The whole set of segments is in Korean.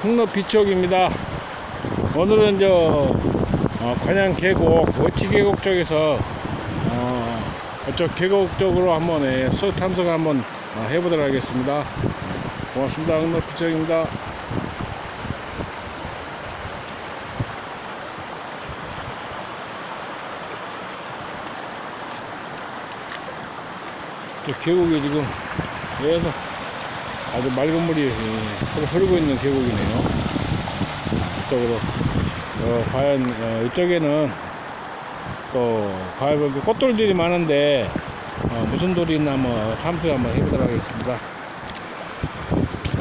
안녕하십니까 홍로비치옥입니다. 오늘은 저 어, 관양 계곡 워치 계곡 쪽에서 어, 이쪽 계곡 쪽으로 한번 예, 수 탐석 한번 어, 해보도록 하겠습니다. 고맙습니다. 홍로비치옥입니다. 저 계곡이 지금 여기서 아주 맑은 물이 예, 흐르고 있는 계곡이네요. 이쪽으로 어, 과연 어, 이쪽에는 또 과연 꽃돌들이 많은데 어, 무슨 돌이 있나 한번 탐색 한번 해보도록 하겠습니다.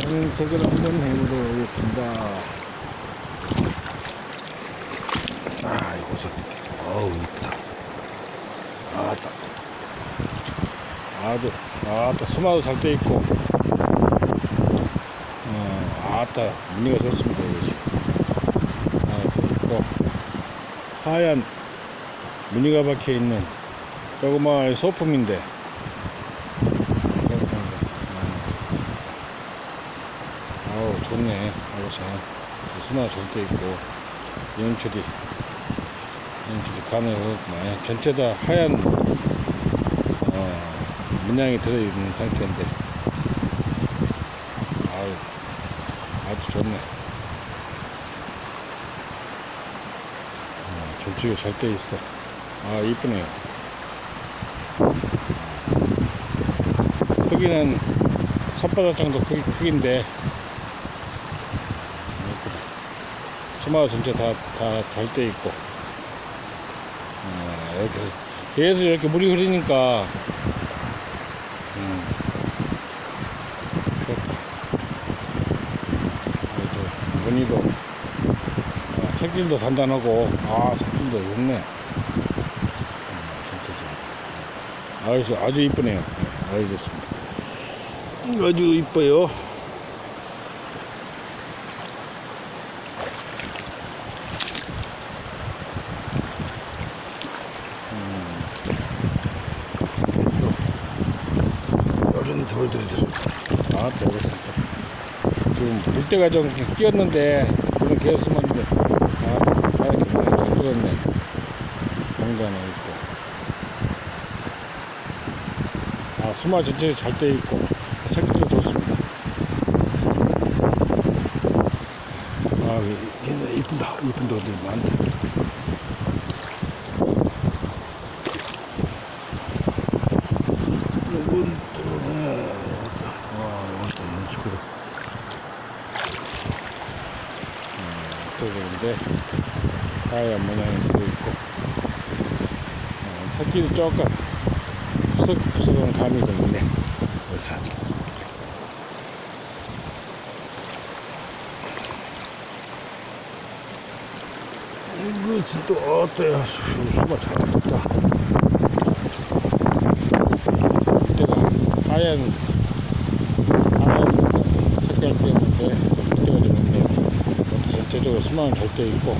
탐색을 한번 해보도록 하겠습니다. 아 이곳은 어우 이쁘다. 아따 아주 아따 수마도 잘 돼 있고 어, 아따 무늬가 좋습니다 이것이. 아서 있고 하얀 무늬가 박혀 있는 조그마한 소품인데. 어. 아우 좋네. 이것이. 잘돼 있고. 연출이. 연출이 가능하구만 전체 다 하얀 어, 문양이 들어있는 상태인데 아유 좋네 어, 절치가 잘 돼 있어. 아 이쁘네요. 크기는 손바닥 정도 크기, 크기인데 수마가 전체 다다 잘 돼 있고. 어, 이렇게 계속 이렇게 물이 흐르니까 음, 좋다. 아, 색질도 단단하고 아 색질도 좋네. 음, 좋네. 아주 아주 이쁘네요. 네, 알겠습니다. 아주 이뻐요. 요런 돌들이 들어. 아, 되겠습니다. 물때가 좀 끼었는데, 계속 숨었는데, 아, 아, 이렇게 물이 잘 들었네. 공도 하나 있고. 아, 수마 전체에 잘 돼 있고, 색도 좋습니다. 아, 이쁜다. 이쁜 돌들이 많다. 이건 또, 네, 이것도, 와, 이것도 너무 좋고. 또 그런데, 하얀 모양이 들어있고, 어, 색깔이 조금 푸석푸석한 감이 좀 있네. 그래서. 이거 진짜 어때요? 수가 잘 떴다. 때가 하얀 하얀 색깔 때문에 때가 좀 있네요. 전체적으로 잘돼 있고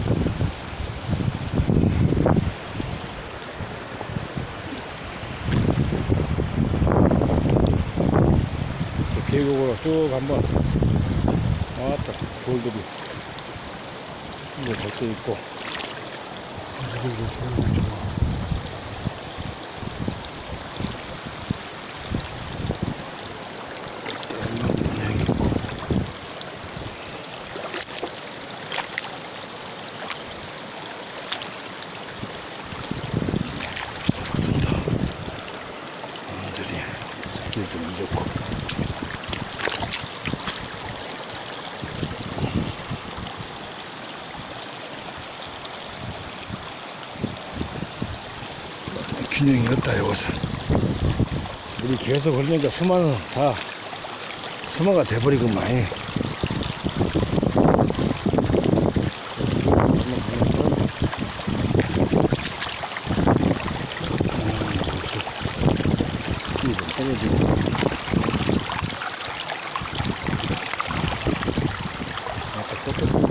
계곡으로 쭉 한번 왔다. 돌들이. 이제 잘돼 있고 이거 좋네 좋아. 모양이 있고 좋다 아들이 새끼도 좋고 균형이 없다 이것은 물이 계속 흐르니까 수마는 다 수마가 돼버리고만 해. 떨어지고. 아까 꽃도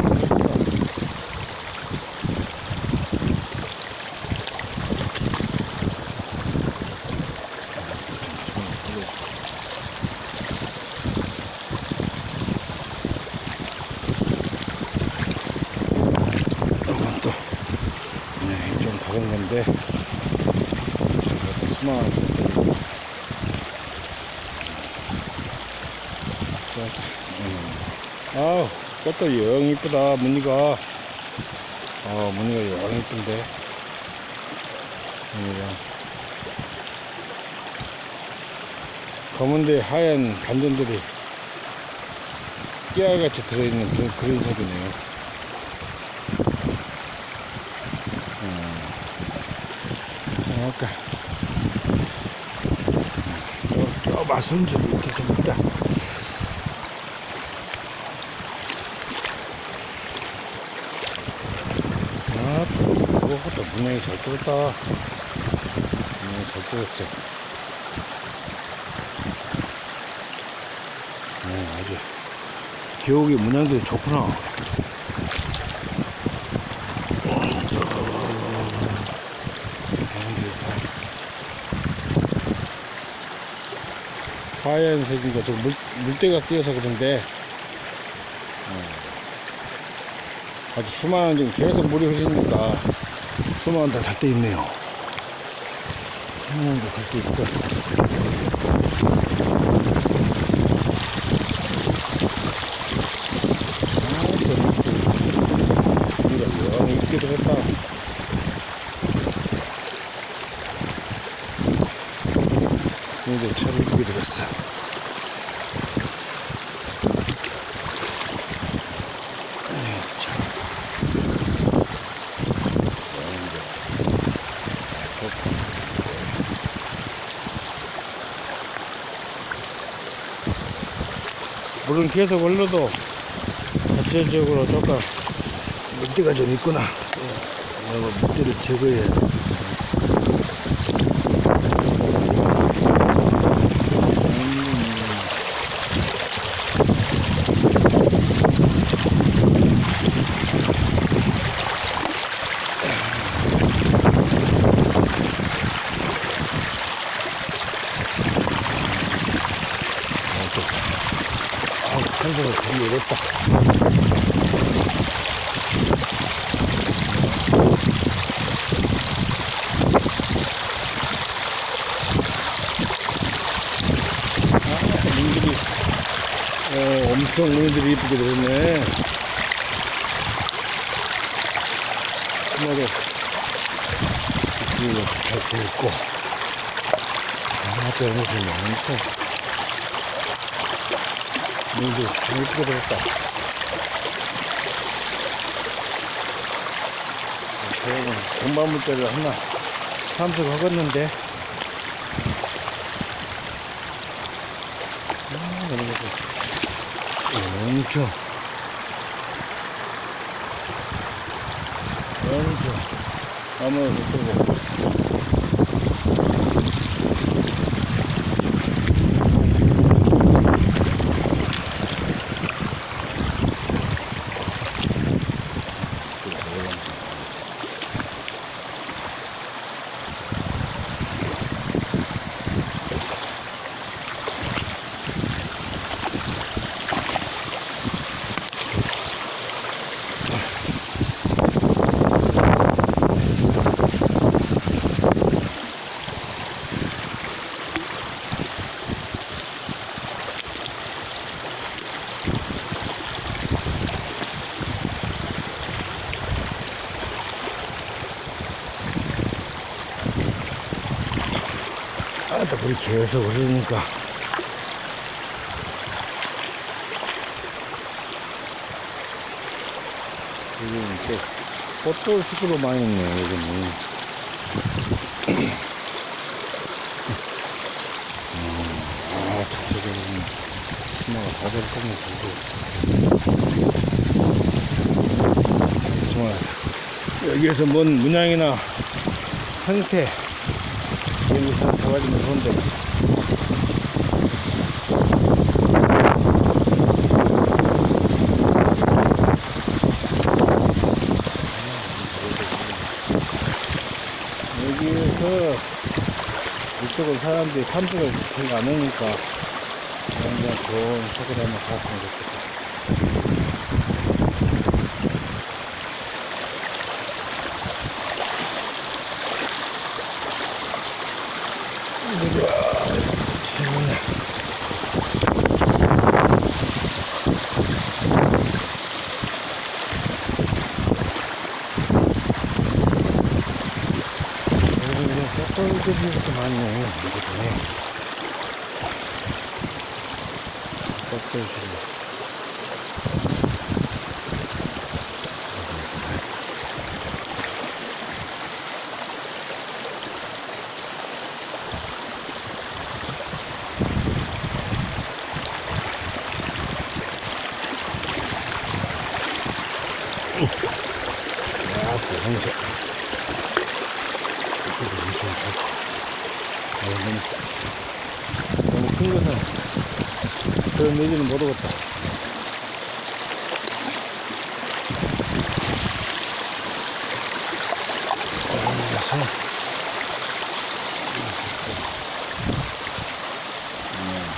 있는데 이것도 수많은 새들이 음. 꽃도 영 이쁘다 무늬가. 아 무늬가 영 이쁜데. 무늬가. 검은데 하얀 반전들이 깨알같이 들어있는 그런, 그런 색이네요. 음. 아까. 저, 저 마순절 밑에 좀 있다 아, 그것부터 분명히 잘 뚫었다. 분명히 잘 뚫었어. 네, 아주. 계곡의 문양들이 좋구나. 어. 하얀색이니까 저 물, 물때가 끼어서 그런데, 아주 수많은 지금 계속 물이 흐르니까 수많은 다잘 때 있네요. 수많은 다잘 때 있어. 아, 영 있게 들었다. 이제 차를 이쁘게 들었어. 물은 계속 흘러도 자체적으로 조금 물때가 좀 있구나. 이거 물때를 제거해야 돼. 아우, 한국을 되게 어렵다. 아, 문들이, 어, 엄청 문들 이 이쁘게 들었네. 정말로, 이거 잘 보였고. 아, 또 이것이 엄청. 문도 참 이쁘게 들었다. 저는 동반물때를 하나 탐색하겠는데. 아, 이런 것도 엄청. 엄청. 나무를 끄고. 아, 또 물이 계속 흐르니까. 여기는 또 꽃돌 숲으로 많이 있네요, 여기는. 음, 아, 전체적으로 수마가 다들 보면 잘도 수마 여기에서 뭔 문양이나 형태, 가가지고 그런데 여기에서 이쪽은 사람들이 탐색을 별로 안 하니까 그냥 좋은 색을 한번 봤으면 좋겠다. 많네, 이거네. 껍질이. 야, 또 홍색. 그래서 무서워. 아, 너무, 너무 큰 얘기는 못 오겠다. 아, 참.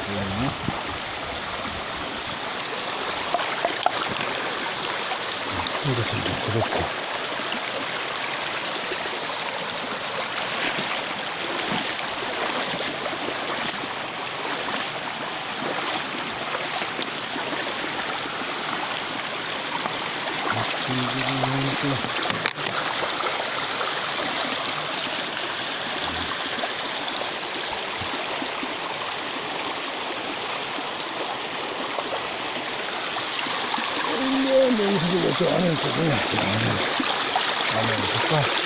잠깐만요. 큰 것은 좀 그렇고. 근데 내 이슬이 저 안에 있거든요. 안에 볼까?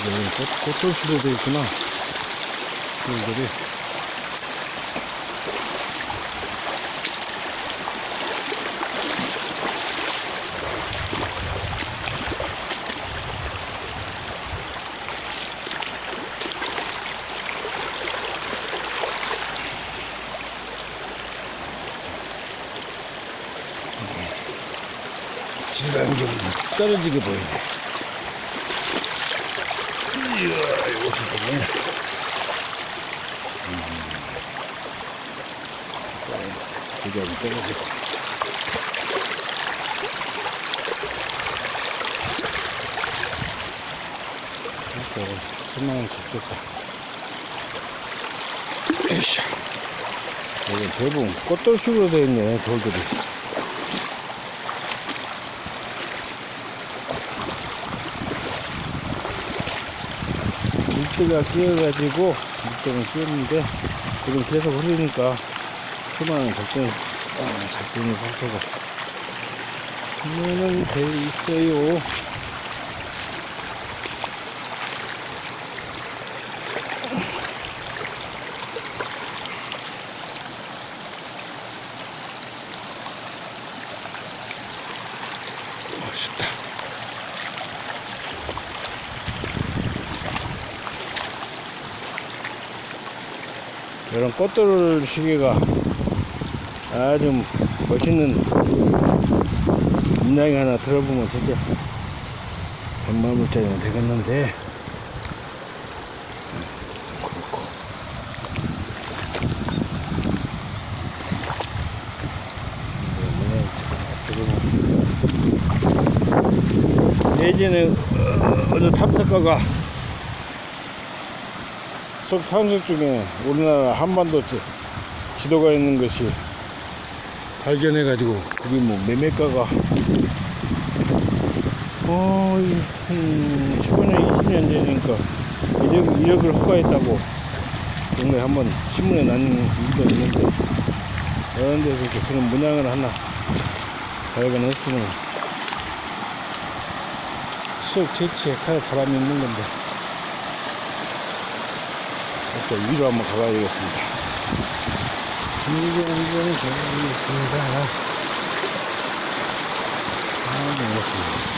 이게 꽃, 꽃돌씨로 되어 있구나. 질감이 떨어지게 보이네. 이야. 질감이 떨어지고. 이거 수명은 좋겠다. 에이샤. 여기 대부분 꽃돌식으로 되어 있네, 돌들이. 물때가 끼어가지고 물때는 끼었는데 지금 계속 흐르니까 아, 잡고 있는 상태고 그러면은 돼 있어요 이런 꽃돌 시계가 아주 멋있는 문양이 하나 들어보면 진짜 100만 불짜리는 되겠는데. 그렇고. 예전에 어, 어느 탐색가가 석 탐색 중에 우리나라 한반도 지- 지도가 있는 것이 발견해 가지고 그게 뭐 매매가가 어, 한 15년, 20년 전이니까 1억, 1억을 호가했다고 동네 한번 신문에 난 일도 있는데 이런 데서 그런 문양을 하나 발견했으면 수억 채취에 살 바람이 있는 건데 또 위로 한번 가봐야 되겠습니다. 이게 이거는 저기 있습니다. 아, 반갑습니다.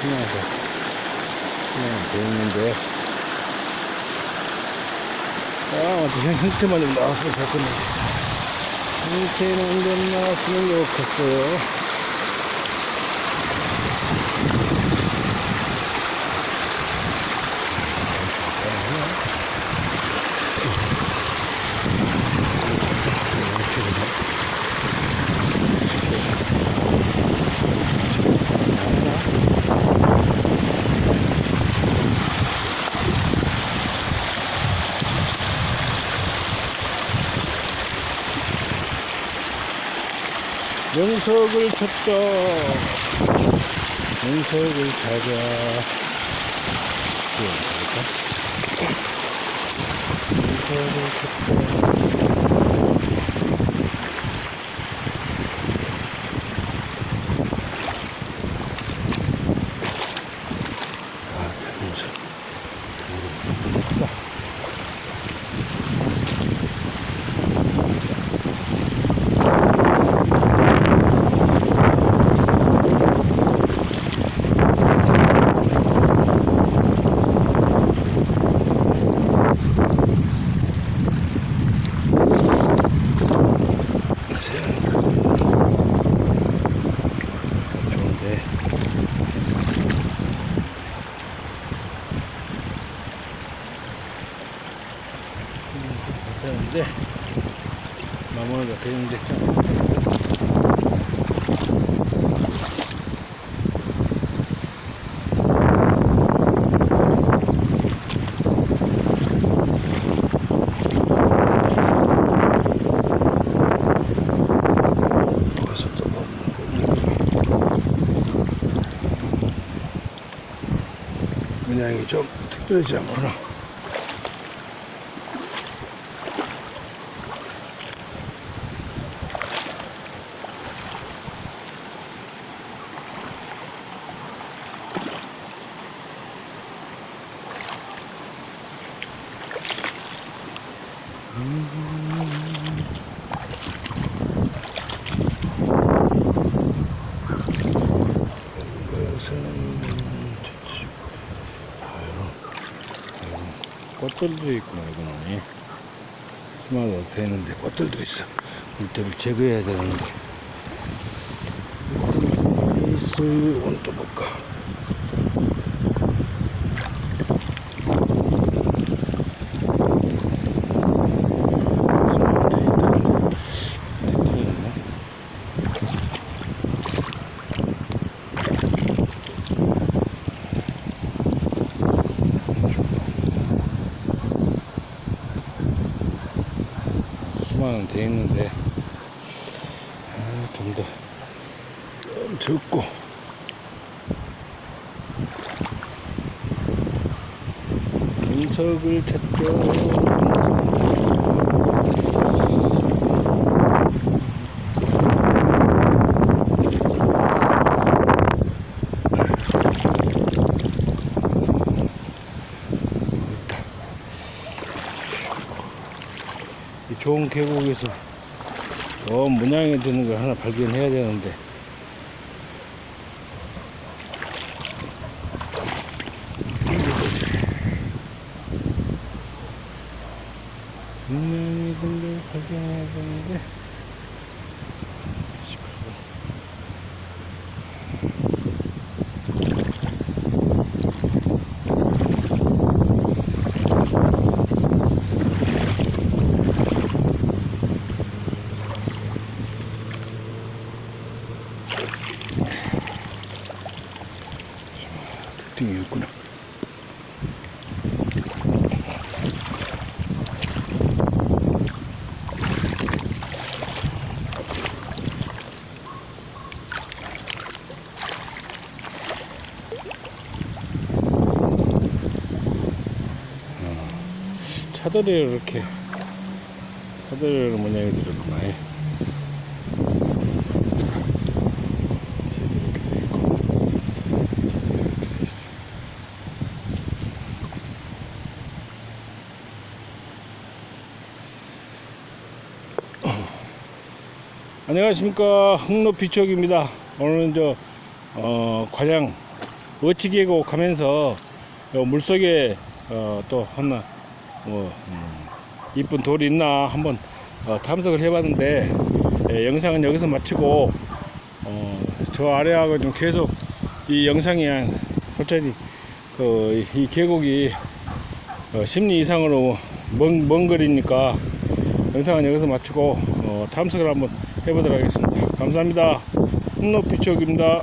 신나서 그냥 되었는데 아, 어떻게 형태만 좀 나왔으면 좋겠네. 형태만 좀 나왔으면 좋겠어요. 영석을 찾자. 영석을 찾아. 영석을 괜찮은데 마무리가 되는데 가서 또 먹고. 문양이 좀 특별하지 않구나 것은 꽃들도 있구나 이거는 스마트가 되는데 꽃들도 있어. 물때를 제거해야 되는데. 이건 또 볼까 스마트 있다 틀렸네 수만은 돼 있는데 아, 좀더 좀 적고. 분석을 찾죠 좋은 계곡에서 저 문양이 드는 걸 하나 발견해야 되는데 문양이 든 걸 발견해야 되는데 18번. 있구나. 어, 차돌이를 이렇게 차돌이를 모양이 들었구나. 예. 차돌이가 제대로 이렇게 돼 있고. 제대로 이렇게 돼 있어. 안녕하십니까. 흑로비촉입니다. 오늘은 저 어, 관양 어치계곡 가면서 요 물속에 어, 또 하나 뭐 음, 이쁜 돌이 있나 한번 어, 탐색을 해봤는데 예, 영상은 여기서 마치고 어, 저 아래하고 좀 계속 이 영상이 한 천천히 그, 이 계곡이 어, 10리 이상으로 먼, 먼 거리니까 영상은 여기서 마치고 어, 탐색을 한번 해보도록 하겠습니다. 감사합니다. 흑로비촉입니다.